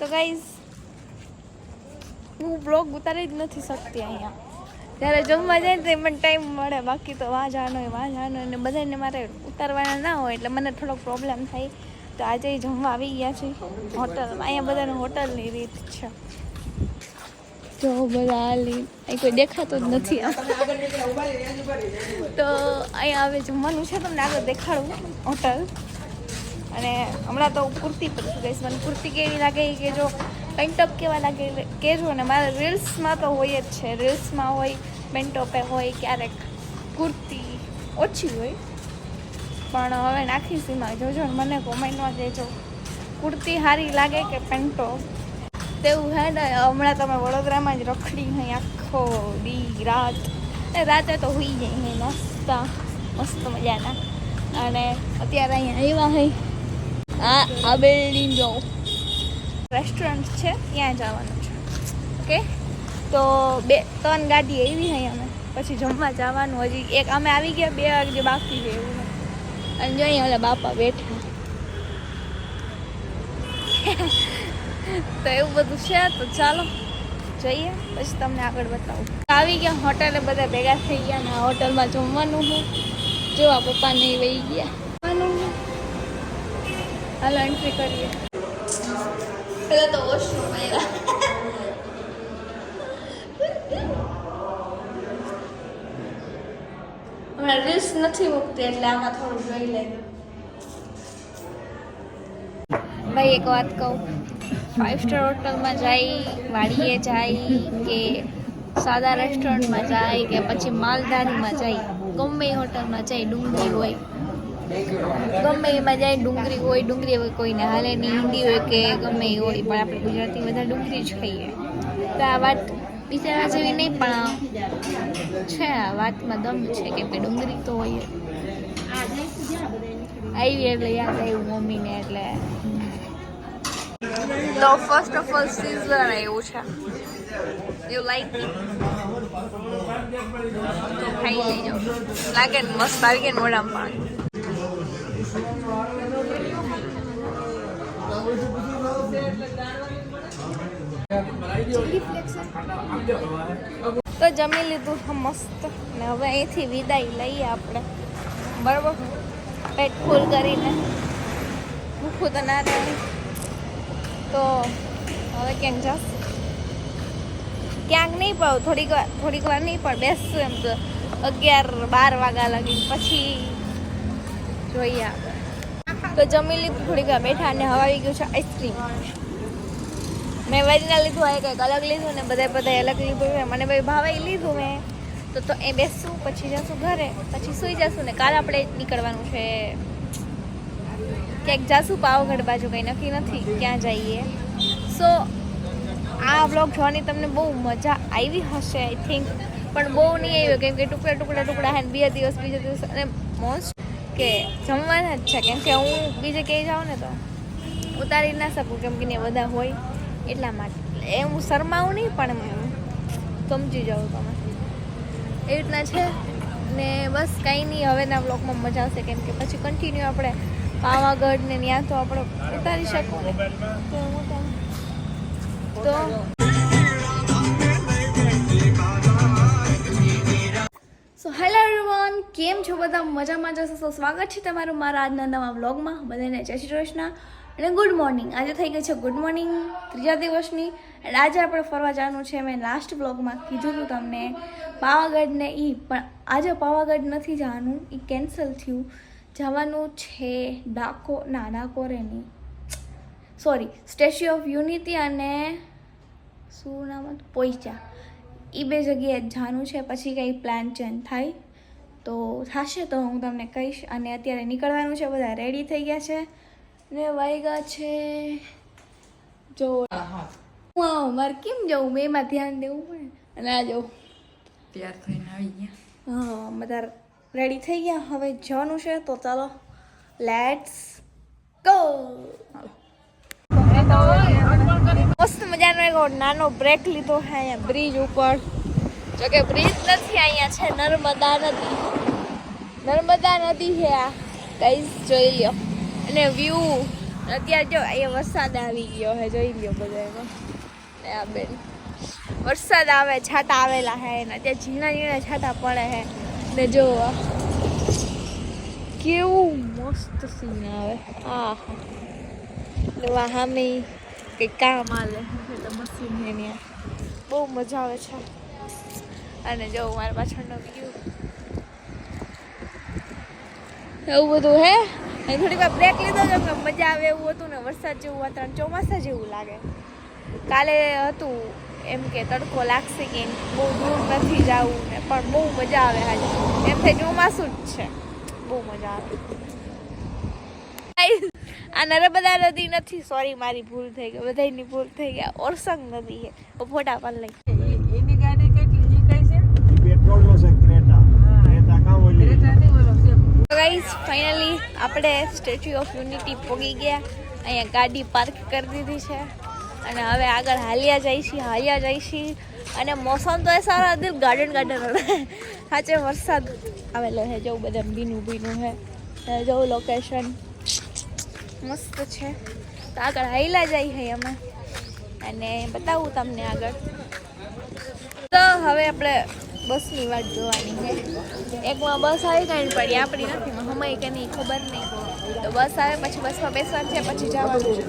તો ગાઈઝ હું બ્લોગ ઉતારી જ નથી શકતી અહીંયા. જ્યારે જમવા જાય તો મને ટાઈમ મળે, બાકી તો વાહ જવાનું હોય વાં જવાનો હોય ને બધાને મારે ઉતારવાના ના હોય, એટલે મને થોડોક પ્રોબ્લેમ થાય. તો આજે જમવા આવી ગયા છે. હોટલ, અહીંયા બધાને હોટલની રીત છે. જો બધા હાલી, અહીં કોઈ દેખાતો જ નથી તો અહીંયા હવે જમવાનું છે, તમને આગળ દેખાડું, હોટલ. અને હમણાં તો કુર્તી પર છું ગઈશ મને કુર્તી કેવી લાગે એ કે જો પેન્ટઅપ કેવા લાગે કહેજો. ને મારે રીલ્સમાં તો હોય જ છે. રીલ્સમાં હોય પેન્ટોપે હોય, ક્યારેક કુર્તી ઓછી હોય. પણ હવે નાખી એમાં. જોજો ને મને કોમેન્ટમાં કહેજો. કુર્તી સારી લાગે કે પેન્ટોપ તેવું હે ને? હમણાં તમે વડોદરામાં જ રખડી હોય આખો દી રાત. ને રાતે તો હોઈ જાય હે, નાસ્તા. મસ્ત મજાના. અને અત્યારે અહીંયા આવ્યા હઈ આ આ બિલ્ડિંગ જો. રેસ્ટોરન્ટ છે, ત્યાં જવાનું છે. ઓકે તો બે, ત્રણ ગાડી આવી હોય અમે. પછી જમવા જવાનું હજી. એક અમે આવી ગયા, બે વાગે બાકી છે એવું. અને જોઈએ ઓલા બાપા બેઠા. તો એવું બધું છે, તો ચાલો. જઈએ, પછી તમને આગળ બતાવું. આવી ગયા, હોટલે બધા ભેગા થઈ ગયા ને હોટલમાં જમવાનું હું જોવા નહીં વહી ગયા. હાલો એન્ટ્રી કરીએ પેલા તો વોશરૂમ આવ્યા હમણાં રીલ્સ નથી મૂકતી એટલે આમાં થોડું જોઈ લેજો ભાઈ એક વાત કહું ફાઇવ સ્ટાર હોટલમાં જાય વાડીએ જાય કે સાદા રેસ્ટોરન્ટમાં જાય કે પછી માલધારીમાં જાય ગમે એ હોટલમાં જાય ડુંગળી હોય ગમે એમાં જાય ડુંગળી હોય ડુંગળી હોય કોઈને હાલે નહીં. હિન્દી હોય કે ગમે એ હોય, પણ આપણે ગુજરાતી બધા ડુંગળી જ ખાઈએ. તો આ વાત વિચારવા જેવી નહીં, પણ છે આ વાતમાં દમ છે કેમ કે ડુંગળી તો હોય. આવી એટલે યાદ આવ્યું મમ્મીને એટલે. તો ફર્સ્ટ ઓફ ઓલ સિઝલર એવું છે. યુ લાઈક તો ખાઈ લાગે ને મસ્ત આવી ગયા મોઢામાં પાણી. તો જમી લીધું મસ્ત. ને હવે અહીંથી વિદાય લઈએ આપણે. બરાબર? પેટ ફૂલ કરીને. ભૂખું તો ના રહે તો હવે ક્યાંક જશું ક્યાંક નહીં પણ થોડીક વાર થોડીક વાર નહીં પણ બેસશું એમ તો. અગિયાર બાર વાગ્યા લગી પછી જોઈએ તો જમી લીધું થોડીક બેઠા અને હવે આવી ગયું છે આઈસ્ક્રીમ મેં વરીના લીધું, આ કંઈક અલગ લીધું ને બધા બધા અલગ લીધું છે મને ભાઈ ભાવે લીધું મેં. તો તો એ બેસશું પછી જશું ઘરે, પછી સૂઈ જશું ને કાલ આપણે નીકળવાનું છે. ક્યાંક જશું પાવાગઢ બાજુ, કંઈ નક્કી નથી, ક્યાં જઈએ. સો આ બ્લોગ જોવાની તમને બહુ મજા આવી હશે આઈ થિંક પણ બહુ નહીં આવ્યો કેમ કે ટુકડા ટુકડા ટુકડા હે બે દિવસ, બીજા દિવસ, અને મોસ્ટ કે જમવાના જ છે. કેમ કે હું બીજે ક્યાંય જાઉં ને તો ઉતારી ના શકું, કેમ કે ને બધા હોય એટલા માટે. એ હું શરમાવું નહીં, પણ સમજી જાઉં તમે. એ રીતના છે ને બસ કંઈ નહીં, હવેના બ્લોગમાં મજા આવશે. કેમ કે પછી કન્ટિન્યુ આપણે પાવાગઢ ને ત્યાં તો આપણે ઉતારી શકું ને. તો કેમ છો બધા? મજામાં જશો તો સ્વાગત છે તમારું મારા આજના નવા વ્લોગમાં. બધાને જય શ્રી કૃષ્ણ અને ગુડ મોર્નિંગ આજે થઈ ગઈ છે ગુડ મોર્નિંગ ત્રીજા દિવસની. અને આજે આપણે ફરવા જવાનું છે. મેં લાસ્ટ બ્લોગમાં કીધું હતું તમને પાવાગઢને એ પણ આજે પાવાગઢ નથી જવાનું. એ કેન્સલ થયું. જવાનું છે ડાકો, ના ડાકોરે નહીં. સોરી સ્ટેચ્યુ ઓફ યુનિટી અને શું નામ પોઈચા. એ બે જગ્યાએ જવાનું છે. પછી કંઈ પ્લાન ચેન્જ થાય? તો થશે તો હું તમને કહીશ. અને અત્યારે નીકળવાનું છે બધા રેડી થઈ ગયા છે. ને વાઈગા છે. જો હા મારે કેમ જવું? મેં એમાં ધ્યાન દેવું પડે. અને આ જવું તૈયાર થઈને આવી ગયા. હા બધા રેડી થઈ ગયા. હવે જવાનું છે તો ચાલો લેટ્સ ગો મસ્ત મજાનો એક નાનો બ્રેક લીધો છે અહીંયા બ્રિજ ઉપર. જો કે બ્રિજ નથી અહીંયા છે, નર્મદા નદી. નર્મદા નદી છે આ. કઈ જોઈ લ્યો. અને વ્યૂ અત્યારે જો અહીંયા વરસાદ આવી ગયો હે જોઈ લ્યો બધા એમાં ને આ બેન. વરસાદ આવે છાતા આવેલા હે ને અત્યારે ઝીણા ઝીણા છાતા પડે હે ને જો કેવું મસ્ત સીન આવે. આ ને વાહામી કંઈક કામ આવે એટલે હે બહુ મજા આવે છે. અને જો મારા પાછળનો વ્યૂ એવું બધું હે? અને થોડી વાર બ્રેક લીધો તો કે મજા આવે એવું હતું ને વરસાદ જેવું વાતાવરણ ચોમાસા જેવું લાગે. કાલે હતું એમ કે તડકો લાગશે કે બહુ દૂર નથી જવું ને પણ બહુ મજા આવે આજે. એમ થાય ચોમાસું જ છે. બહુ મજા આવે. આ નર્મદા નદી નથી. સોરી મારી ભૂલ થઈ ગઈ. બધાની ભૂલ થઈ ગયા ઓરસંગ નદી છે. ફોટા પણ લઈ એની ગાડી કેટલી ઈ કઈ છે પેટ્રોલનો છે ક્રેટા ક્રેટા કામ ઓલી ક્રેટા નહીં ઓલો છે ગાઈઝ ફાઇનલી આપણે સ્ટેચ્યુ ઓફ યુનિટી પહોંચી ગયા. અહીંયા ગાડી પાર્ક કરી દીધી છે. અને હવે આગળ હાલ્યા જઈશી હાલ્યા જઈશી. અને મોસમ તો એ સારા દિલ ગાર્ડન ગાર્ડન સાચે વરસાદ આવેલો છે જવું બધા ભીનું ભીનું છે. જવું લોકેશન મસ્ત છે. તો આગળ હાલ્યા જઈ છે અમે. અને બતાવું તમને આગળ. તો હવે આપણે બસની વાટ જોવાની છે. એકમાં બસ આવી ગઈ પડી આપણી નથી હમાય કે નહીં ખબર નહીં. તો બસ આવે પછી બસમાં બેસવાનું છે, પછી જવાનું છે.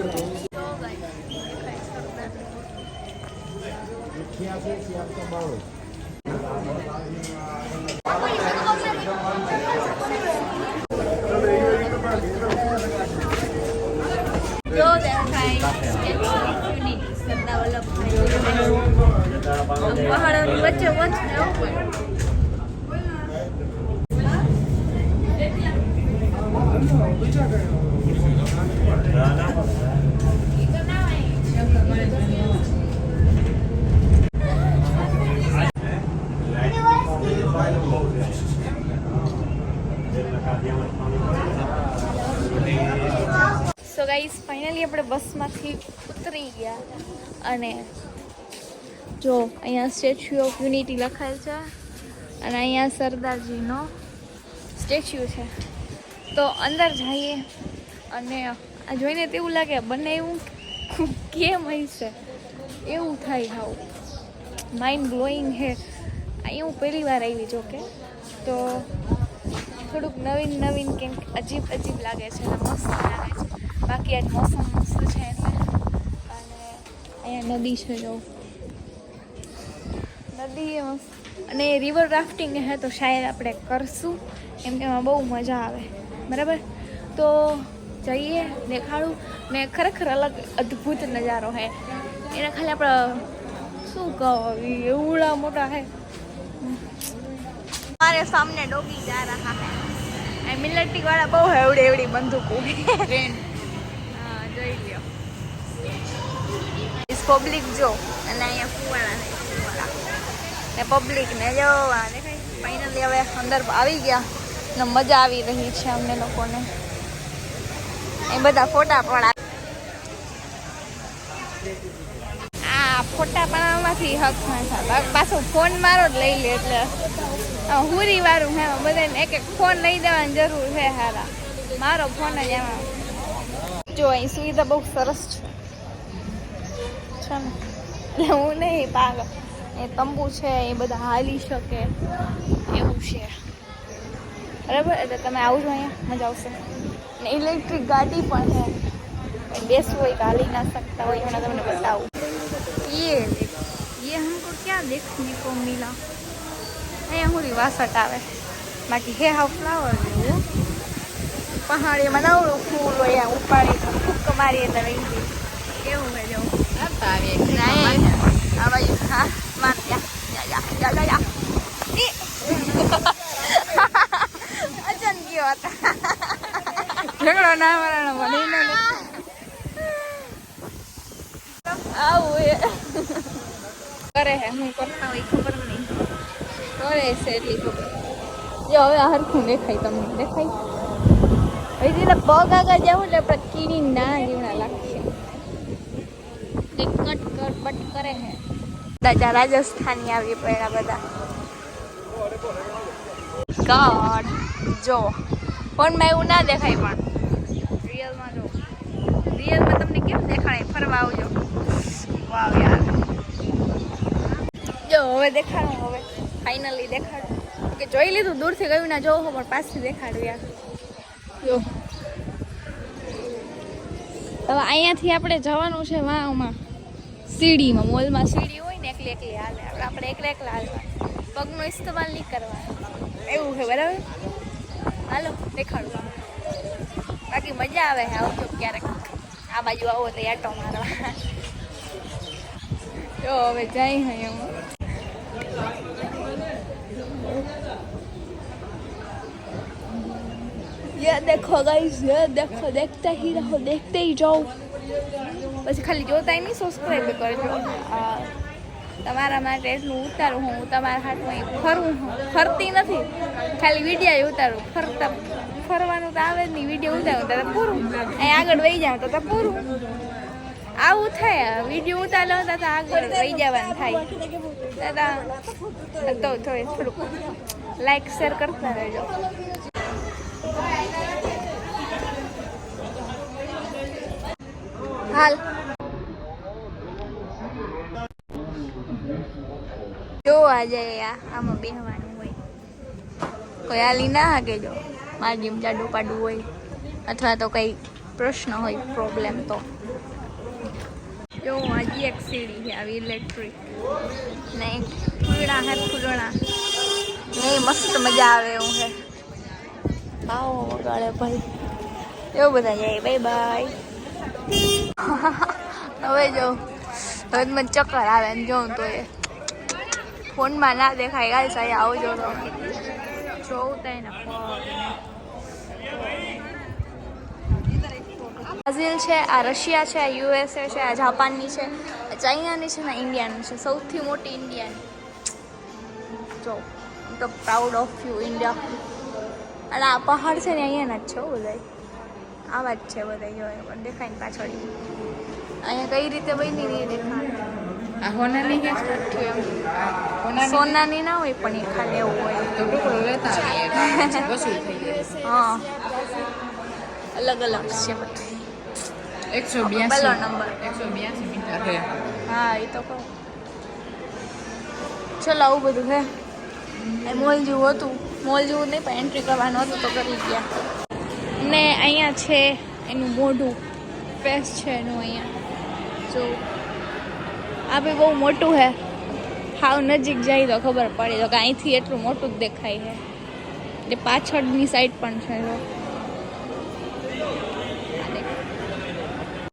પહાડોની વચ્ચે વચ્ચે આવું પડે સો ગાઈસ ફાઇનલી આપણે બસમાંથી ઉતરી ગયા અને જો, અહીંયા સ્ટેચ્યુ ઓફ યુનિટી લખાયેલ છે અને અહીંયા સરદારજીનો સ્ટેચ્યુ છે. તો અંદર જઈએ અને આ જોઈને તેવું લાગે બંને એવું કેમ હશે એવું થાય હાવ. માઇન્ડ બ્લોઈંગ હે અહીં હું પહેલી વાર આવી જો કે. તો થોડુંક નવીન નવીન કંઈક અજીબ અજીબ લાગે છે અને મસ્ત લાગે છે. બાકી આજ મોસમ મસ્ત છે એટલે અને અહીંયા નદી છે જો. નદી અને રિવર રાફ્ટિંગ હે તો શાયદ આપણે કરશું. એમ કે એમાં બહુ મજા આવે. બરાબર? તો જઈએ દેખાડું. ને ખરેખર અલગ અદ્ભુત નજારો હે. એને ખાલી આપણે શું કહો એવડા મોટા હે. મારે સામને ડોગી જા રહા હે. મિલિટરી વાળા બહુ એવડી એવડી બંદૂકો જોઈ લ્યો. પબ્લિક જો. અને અહીંયા ફુવાળા ને પબ્લિક ને જો, આ દેખાય. ફાઇનલી હવે અંદર આવી ગયા ને મજા આવી રહી છે અમને લોકોને. એ બધા ફોટા પણ પાછો ફોન મારો જ લઈ લે એટલે. હુરી વાળું હે બધાને એક એક ફોન લઈ દેવાની જરૂર છે હારા. મારો ફોન જ એમાં. જો, અહીં સુવિધા બહુ સરસ છે. હું નહીં પાગલ. એ તંબુ છે એ બધા હાલી શકે એવું છે બરાબર એટલે તમે આવજો અહીંયા મજા આવશે ને ઇલેક્ટ્રિક ગાડી પણ છે કઈ બેસવું હોય કે હાલી ના શકતા હોય એમને તમને બતાવું ये देखो ये हमको क्या देखने को मिला અહીંયા હું વાસટ આવે બાકી હે હાવ ફ્લાવર જેવું પહાડીમાં નવડું ફૂલ હોય આ ઉપાડી ફૂક મારી એટલે રહી ગઈ કેવું હોય જેવું આવતા આવે નહીં આ બાજુ હા માર જા જા જા જા જા ઈ. અચન ગયો હતા ઝઘડો ના વરાણો મને ન આવું એ કરે હે હું કરતા હોય ખબર નહીં કરે છે એટલી ખબર જો હવે હરખું દેખાય તમને દેખાય હવે જેને પગ આગળ જાવ એટલે આપણે કીડી ના જીવણા લાગશે કટ કટ બટ કરે હે દાદા રાજસ્થાની આવી પડ્યા બધા. ગોડ જો, ફોનમાં એવું ના દેખાય પણ. રિયલમાં જો. રિયલમાં તમને કેમ દેખાય ફરવા આવજો. વાવ યાર. જો, હવે દેખાડો, હવે. ફાઇનલી દેખાડો. કે જોઈ લીધું, દૂરથી ગયું ના જોવો, પણ પાછથી દેખાડું યાર. જો. હવે અહીંયાથી આપણે જવાનું છે વાવમાં. સીડીમાં, મોલમાં સીડી હોય ને એકલી એકલી હાલે આપણે આપણે એકલા એકલા હાલવા પગનો ઇસ્તેમાલ નહીં કરવાનો એવું છે બરાબર હાલો દેખાડું બાકી મજા આવે છે આવજો ક્યારેક આ બાજુ આવો તો આટો મારવા જો હવે જાય અહીંયા ये देखो गाइस ये देखो देखते ही रहो देखते ही जाओ પછી ખાલી જોતા નહીં સબસ્ક્રાઈબ કરજો આ તમારા માટે એટલું ઉતારું હું, તમારા હાથમાં ફરું હું. ફરતી નથી. ખાલી વિડીયા ઉતારું. ફરતા, ફરવાનું તો આવે જ નહીં. વીડિયો ઉતારું તો પૂરું. અહીં આગળ વહી જાઓ તો તો પૂરું. આવું થાય. વીડિયો ઉતારો તો આગળ વહી જવાનું થાય. દાદા તો થોડું થોડુંક લાઈક શેર કરતા રહેજો. હાલ. જો આજે આ આમાં બેહવાનું હોય. કોઈ હાલી ના હાકે જો. મારી જેમ જાડું પાડું હોય. અથવા તો કંઈ પ્રશ્ન હોય પ્રોબ્લેમ તો. જો હજી એક સીડી છે આવી ઇલેક્ટ્રિક ને ફૂલણા હે ફૂલણા ને મસ્ત મજા આવે એવું છે આવો વગાડે ભાઈ. એવું બધા જાય. બાય બાય હવે જો હવે મને ચક્કર આવે ને જોઉં તો એ. ફોનમાં ના દેખાય. ગાય સાહેબ આવજો તો. જોઉં તો એને બ્રાઝિલ છે, આ રશિયા છે, આ યુએસએ છે, આ જાપાનની છે ચાઇનાની છે ને ઇન્ડિયાની છે. સૌથી મોટી ઇન્ડિયાની. જો તો પ્રાઉડ ઓફ યુ ઇન્ડિયા. અને આ પહાડ છે ને અહીંયાના જ છે બધા આવા જ છે બધા જો પણ દેખાય ને પાછળ. અહીંયા કઈ રીતે બની રહી દેખાય. આ હોનાની કે સોનાની ના હોય પણ એ ખાલી એવું હોય. તો ટુકડો લેતા વસૂલ થઈ જાય. હા. અલગ અલગ છે બધું. એકસો બ્યાસી. નંબર. એકસો બ્યાસી મીટર હા. એ તો કહું. ચલો આવું બધું છે એ મોલ જેવું હતું. મોલ જેવું નહીં પણ એન્ટ્રી કરવાનું હતું તો કરી ગયા. ને અહીંયા છે એનું મોઢું. ફેસ છે એનું અહીંયા. જો આ બી બહુ મોટું છે હાવ નજીક જાય તો ખબર પડે. તો કે અહીંથી એટલું મોટું જ દેખાય છે એટલે પાછળની સાઈડ પણ છે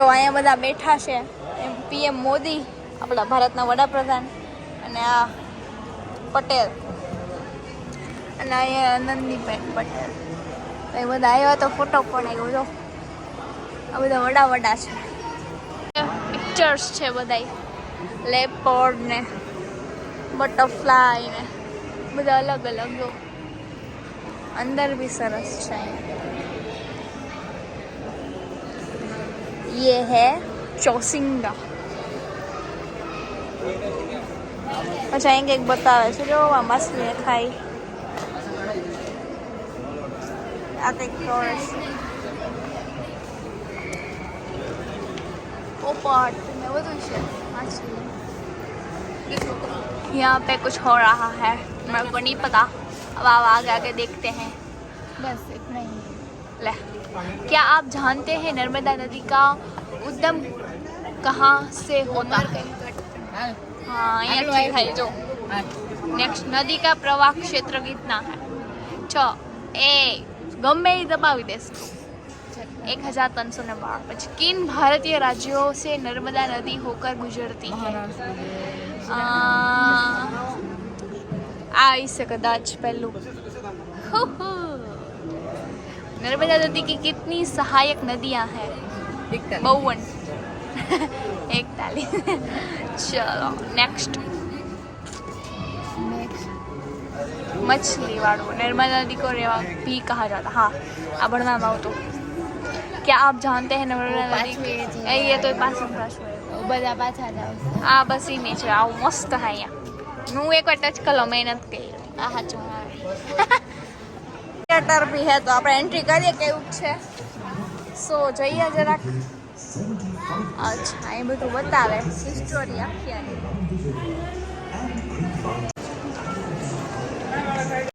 તો અહીંયા બધા બેઠા છે. એમ પીએમ મોદી, આપણા ભારતના વડાપ્રધાન અને આ પટેલ. અને અહીંયા આનંદીબેન પટેલ. એ બધા આવ્યા તો ફોટો પણ આવ્યો જો. આ બધા વડા વડા છે. પિક્ચર્સ છે બધા લેપોર્ડ ને બટરફ્લાય ને બધા અલગ અલગ જો અંદર બી સરસ છે ये है चौसिंगा अच्छा અહીં કંઈક બતાવે છે જો આ માછલી ખાઈ આ કંઈક કરે છે પોપટ ને બધું છે માછલી यहाँ पे कुछ हो रहा है मेरे को नहीं पता अब आप आगे आगे देखते हैं बस इतना ही ले क्या आप जानते हैं नर्मदा नदी का उद्गम कहाँ से होता है હાલ हाँ ये आगे ठीक है जो હાલ नेक्स्ट नदी का प्रवाह क्षेत्र कितना है छ ए गमे એ દબાવી દેશ एक हजार तीन सौ ने बारह પછી किन भारतीय राज्यों से नर्मदा नदी होकर गुजरती है મહારાષ્ટ્ર आ, આ હશે કદાચ પહેલું नर्मदा नदी की कितनी सहायक नदियां हैं એકતાલીસ. बावन इकतालीस चलो नेक्स्ट मछली वाड़ो नर्मदा नदी को रेवा भी कहा जाता हाँ આ ભણવામાં આવતું क्या आप जानते हैं ये तो पास हाँ बस ही नीचे आओ मस्त है यहाँ मुँह एक टच कर मेहनत कही थिएटर भी है तो आप एंट्री करिए के सो। जइए जरा। अच्छा ये बधु बतावे स्टोरी आखी